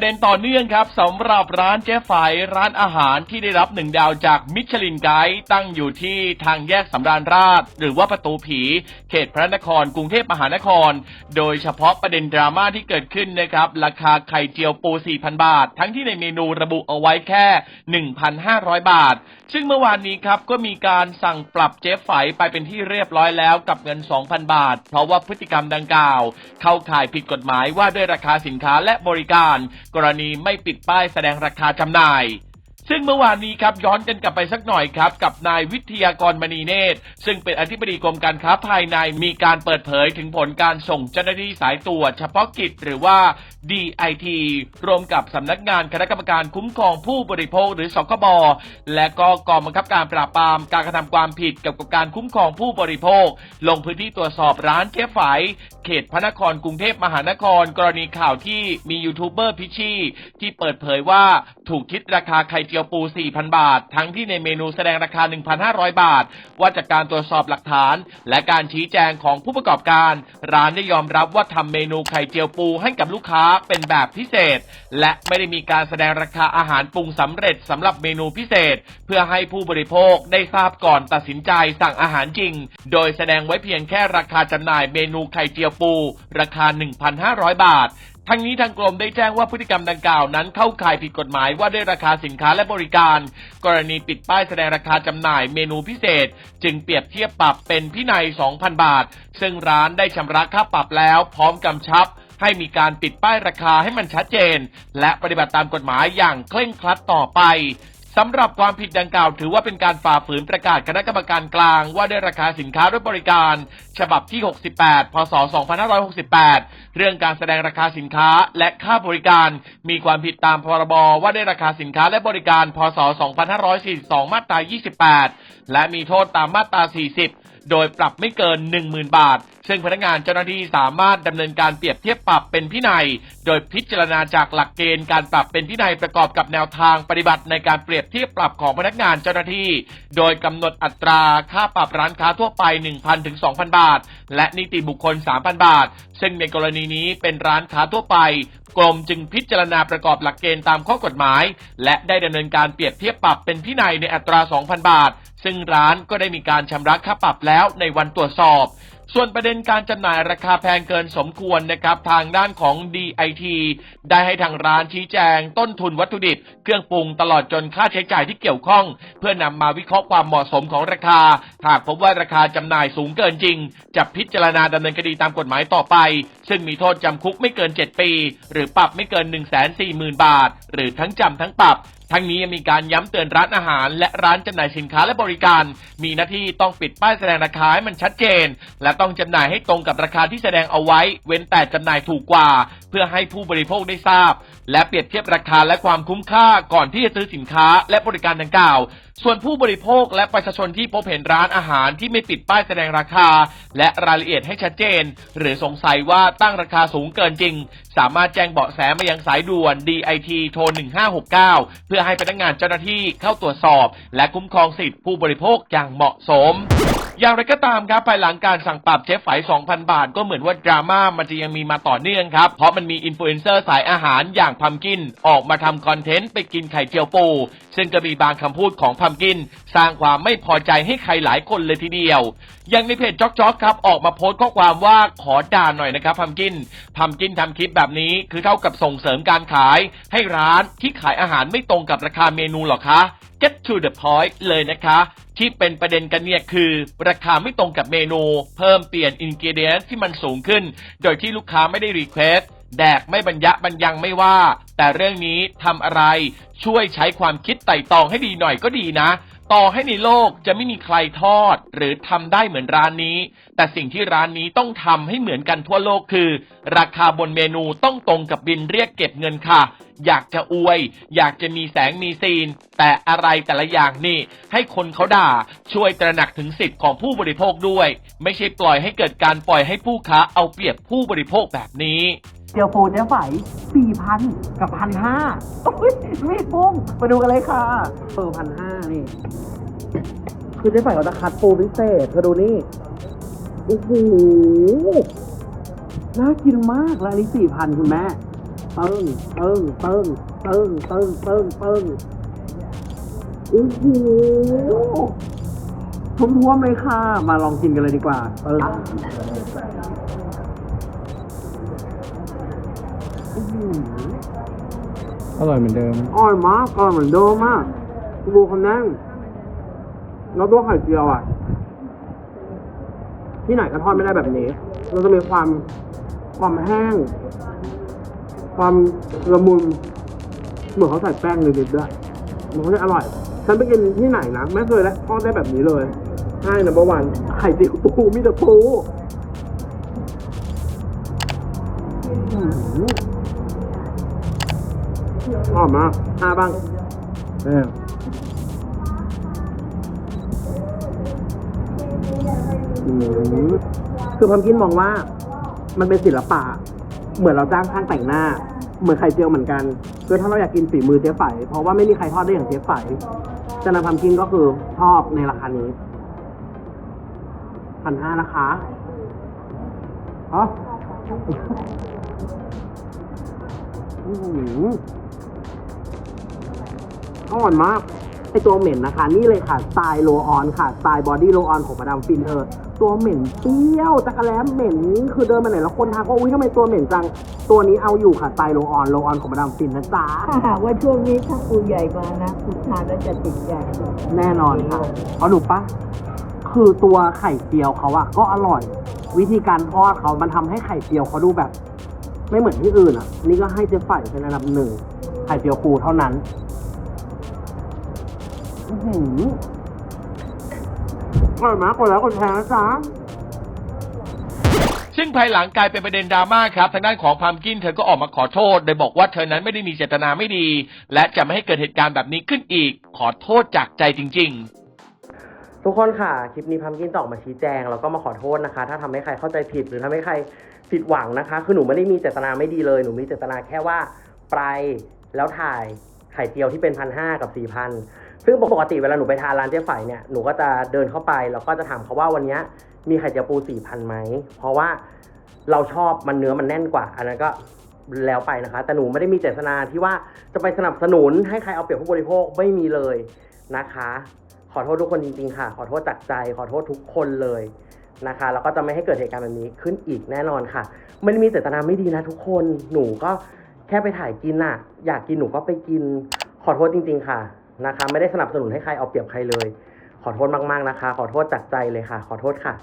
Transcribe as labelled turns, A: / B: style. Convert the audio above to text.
A: ประเด็นต่อเนื่องครับสำหรับร้านเจ๊ไฝร้านอาหารที่ได้รับหนึ่งดาวจากมิชลินไกด์ตั้งอยู่ที่ทางแยกสำราญราช หรือว่าประตูผี เขตพระนครกรุงเทพมหานคร โดยเฉพาะประเด็นดราม่าที่เกิดขึ้นนะครับราคาไข่เจียวปู 4,000 บาท ทั้งที่ในเมนูระบุเอาไว้แค่ 1,500 บาท ซึ่งเมื่อวานนี้ครับก็มีการสั่งปรับเจ๊ไฝไปเป็นที่เรียบร้อยแล้วกับเงิน 2,000 บาท เพราะว่าพฤติกรรมดังกล่าว เข้าข่ายผิดกฎหมายว่าด้วยราคาสินค้าและบริการกรณีไม่ปิดป้ายแสดงราคาจำหน่าย ซึ่งเมื่อวานนี้ครับย้อนกันกลับไปสักหน่อยครับกับนายวิทยากรมณีเนตร ซึ่งเป็นอธิบดีกรมการค้าภายในมีการเปิดเผยถึงผลการส่งเจ้าหน้าที่สายตรวจ เฉพาะกิจหรือว่า DIT รวมกับสำนักงานคณะกรรมการคุ้มครองผู้บริโภคหรือสคบและก็กองบังคับการปราบปรามการกระทำความผิดเกี่ยวกับการคุ้มครองผู้บริโภค ลงพื้นที่ตรวจสอบร้านเจ๊ไฝเขตพระนครกรุงเทพมหานคร กรณีข่าวที่มียูทูบเบอร์พิชชี่ที่เปิดเผยว่าถูกคิดราคาไข่เจียวียวปู 4,000 บาท ทั้งที่ในเมนูแสดงราคา 1,500 บาท ว่าจากการตรวจสอบหลักฐาน และการชี้แจงของผู้ประกอบการ ร้านได้ยอมรับว่าทำเมนูไข่เจียวปูให้กับลูกค้าเป็นแบบพิเศษ และไม่ได้มีการแสดงราคาอาหารปรุงสำเร็จสำหรับเมนูพิเศษ เพื่อให้ผู้บริโภคได้ทราบก่อนตัดสินใจสั่งอาหารจริง โดยแสดงไว้เพียงแค่ราคาจำหน่ายเมนูไข่เจียวปู ราคา 1,500 บาท ทั้งนี้ทางกรมได้แจ้งว่าพฤติกรรมดังกล่าวนั้นเข้าข่ายผิดกฎหมายว่าด้วยราคาสินค้าและบริการ กรณีปิดป้ายแสดงราคาจำหน่ายเมนูพิเศษ จึงเปรียบเทียบปรับเป็นพินัย 2,000 บาท ซึ่งร้านได้ชำระค่าปรับแล้ว พร้อมกำชับ ให้มีการปิดป้ายราคาให้มันชัดเจน และปฏิบัติตามกฎหมายอย่างเคร่งครัดต่อไป สำหรับความผิดดังกล่าวถือว่าเป็นการฝ่าฝืนประกาศคณะกรรมการกลาง ว่าด้วยราคาสินค้าและบริการ ฉบับที่ 68 พศ 2568 เรื่องการแสดงราคาสินค้าและค่าบริการ มีความผิดตามพรบว่าด้วยราคาสินค้าและบริการ พศ 2542 มาตรา 28 และมีโทษตามมาตรา 40 โดยปรับไม่เกิน 10,000 บาท ซึ่งพนักงานเจ้าหน้าที่สามารถดำเนินการเปรียบเทียบปรับเป็นพินัย โดยพิจารณาจากหลักเกณฑ์การปรับเป็นพินัยประกอบกับแนวทางปฏิบัติในการเปรียบเทียบปรับของพนักงานเจ้าหน้าที่ โดยกำหนดอัตราค่าปรับร้านค้าทั่วไป 1,000ถึง2,000 บาท และนิติบุคคล 3,000 บาท ซึ่งในกรณีนี้เป็นร้านค้าทั่วไป กรมจึงพิจารณาประกอบหลักเกณฑ์ตามข้อกฎหมาย และได้ดำเนินการเปรียบเทียบปรับเป็นพินัยในอัตรา 2,000 บาท ซึ่งร้านก็ได้มีการชำระค่าปรับแล้วในวันตรวจสอบ ส่วนประเด็นการจำหน่ายราคาแพงเกินสมควรนะครับ ทางด้านของ DIT ได้ให้ทางร้านชี้แจง ต้นทุนวัตถุดิบ เครื่องปรุงตลอดจนค่าใช้จ่ายที่เกี่ยวข้อง เพื่อนำมาวิเคราะห์ความเหมาะสมของราคา หากพบว่าราคาจำหน่ายสูงเกินจริง จะพิจารณาดำเนินคดีตามกฎหมายต่อไป ซึ่งมีโทษจำคุกไม่เกิน 7 ปี หรือปรับไม่เกิน 1 4 0 0 0 0 บาท หรือทั้งจำทั้งปรับ ทั้งนี้ยังมีการย้ำเตือนร้านอาหาร และร้านจำหน่ายสินค้าและบริการ มีหน้าที่ต้องปิดป้ายแสดงราคาให้มันชัดเจน และต้องจำหน่ายให้ตรงกับราคาที่แสดงเอาไว้ เว้นแต่จำหน่ายถูกกว่า เพื่อให้ผู้บริโภคได้ทราบ และเปรียบเทียบราคาและความคุ้มค่าก่อนที่จะซื้อสินค้าและบริการดังกล่าว ส่วนผู้บริโภคและประชาชนที่พบเห็นร้านอาหารที่ไม่ปิดป้ายแสดงราคา และรายละเอียดให้ชัดเจน หรือสงสัยว่าตั้งราคาสูงเกินจริง สามารถแจ้งเบาะแสมายังสายด่วน DIT โทร 1569 เพื่อให้พนักงานเจ้าหน้าที่เข้าตรวจสอบ และคุ้มครองสิทธิผู้บริโภคอย่างเหมาะสมอย่างไรก็ตามครับภายหลังการสั่งปรับเชฟไฝ2,000 บาท ก็เหมือนว่าดราม่ามันจะยังมีมาต่อเนื่องครับ เพราะมันมีอินฟลูเอนเซอร์สายอาหารอย่างพัมกิน ออกมาทำคอนเทนต์ไปกินไข่เจียวปู ซึ่งก็มีบางคำพูดของพัมกิน สร้างความไม่พอใจให้ใครหลายคนเลยทีเดียว อย่างในเพจจ๊อกจ๊อกครับออกมาโพสต์ข้อความว่าขอด่าหน่อยนะครับพัมกินพัมกินทำคลิปแบบนี้คือเท่ากับส่งเสริมการขาย ให้ร้านที่ขายอาหารไม่ตรงกับราคาเมนูหรอคะ get to the point เลยนะคะ ที่เป็นประเด็นกันเนี่ยคือ ราคาไม่ตรงกับเมนู เพิ่มเปลี่ยนอินกิเดียนที่มันสูงขึ้น โดยที่ลูกค้าไม่ได้รีเควส แดกไม่บรรยะบรรยังไม่ว่า แต่เรื่องนี้ทำอะไร ช่วยใช้ความคิดไต่ตองให้ดีหน่อยก็ดีนะ ต่อให้ในโลกจะไม่มีใครทอด หรือทำได้เหมือนร้านนี้ แต่สิ่งที่ร้านนี้ต้องทำให้เหมือนกันทั่วโลกคือ ราคาบนเมนูต้องตรงกับบินเรียกเก็บเงินค่ะ อยากจะอวย อยากจะมีแสงมีซีน แต่อะไรแต่ละอย่างนี่ ให้คนเขาด่า ช่วยตระหนักถึงสิทธิ์ของผู้บริโภคด้วย ไม่ใช่ปล่อยให้เกิดการปล่อยให้ผู้ค้าเอาเปรียบผู้บริโภคแบบนี้
B: เจียวปูเจ๊ไฝสี่พันกับพันห้ามีปุ้งมาดูกันเลยค่ะเออพันห้านี่ คือเจ๊ไฝเขาจะคัดปูพิเศษเธอดูนี่ โอ้โห น่ากินมากแล้วนนี้สี่พันคุณแม่ปึ้งปึ้งปึ้งปึ้งปึ้งปึ้งปึ้งโอ้โหทุ่มๆเลยค่ะ มาลองกินกันเลยดีกว่าปึ้ง อ
C: ร่อยเหมือนเดิม
B: อร่อยมากอร่อยเหมือนเดิมมากดูคนนั่งแล้วตัวไข่เจียวอะ ที่ไหนก็ทอดไม่ได้แบบนี้ มันจะมีความความแห้ง ความละมุนเหมือนเขาใส่แป้งนิดๆด้วยมันก็จะอร่อย ฉันไปกินที่ไหนนะไม่เคยแล้วทอดได้แบบนี้เลยใช่นะเมื่อวานไข่เจียวปูมีแต่ปู อื้อหืออร่อยมากห้าบ้าง
C: เออ
B: อืมคือพัมกินมองว่า มันเป็นศิลปะ เหมือนเราจ้างช่างแต่งหน้า เหมือนไข่เจียวเหมือนกันคือถ้าเราอยากกินฝีมือเจ๊ไฝเพราะว่าไม่มีใครทอดได้อย่างเจ๊ไฝฉะนั้นพัมกินก็คือชอบในราคานี้พันห้านะคะอ๋อ อื้อหืออร่อยมากไอตัวเหม็นนะคะ นี่เลยค่ะสไตล์โลออนค่ะสไตล์บอดี้โลออนของมาดามฟินเธอ ตัวเหม็นเปรี้ยวจักรแล้เหม็นคือเดินมาไหนแล้วคนทักว่าอุ้ยทำไมตัวเหม็นจัง ตัวนี้เอาอยู่ค่ะสไตล์โลออนโลออนของมาดามฟินนะจ๊ะ
D: ถ้าหากว่าช่วงนี้ถ้าปูใหญ่มานะคุณทานแล้วจะติดใจ
B: แน่นอนค่ะเพราะหนูปะคือตัวไข่เจียวเขาอะก็อร่อย วิธีการทอดเขามันทำให้ไข่เจียวเขาดูแบบ ไม่เหมือนที่อื่นอะนี่ก็ให้เจ๊ไฝเป็นอันดับหนึ่งไข่เจียวปูเท่านั้นอื้อ หืออร่อยมากกว่าแล้วคนแชร์นะจ๊ะ
A: ซึ่งภายหลังกลายเป็นประเด็นดราม่าครับทางด้านของพามกินเธอก็ออกมาขอโทษ โดยบอกว่าเธอนั้นไม่ได้มีเจตนาไม่ดี และจะไม่ให้เกิดเหตุการณ์แบบนี้ขึ้นอีก ขอโทษจากใจจริง ๆ
B: ทุกคนค่ะ คลิปนี้พัมกินตออกมาชี้แจง แล้วก็มาขอโทษนะคะ ถ้าทำให้ใครเข้าใจผิดหรือทำให้ใครผิดหวังนะคะ คือหนูไม่ได้มีเจตนาไม่ดีเลย หนูมีเจตนาแค่ว่าไปแล้วถ่ายไข่เจียวที่เป็นพันห้ากับสี่พันซึ่งปกติเวลาหนูไปทานร้านเจ๊ไฝเนี่ยหนูก็จะเดินเข้าไปแล้วก็จะถามเขาว่าวันนี้มีไข่เจียวปูสี่พันไหมเพราะว่าเราชอบมันเนื้อมันแน่นกว่า อันนั้นก็แล้วไปนะคะ แต่หนูไม่ได้มีเจตนาที่ว่าจะไปสนับสนุนให้ใครเอาเปรียบผู้บริโภคไม่มีเลยนะคะ ขอโทษทุกคนจริงๆค่ะ ขอโทษจากใจ ขอโทษทุกคนเลยนะคะแล้วก็จะไม่ให้เกิดเหตุการณ์แบบนี้ขึ้นอีกแน่นอนค่ะไม่ได้มีเจตนาไม่ดีนะทุกคนหนูก็ แค่ไปถ่ายกินน่ะ อยากกินหนูก็ไปกิน ขอโทษจริง ๆ ค่ะนะคะ ไม่ได้สนับสนุนให้ใครเอาเปรียบใครเลย ขอโทษมากๆนะคะ ขอโทษจากใจเลยค่ะ ขอโทษค่ะ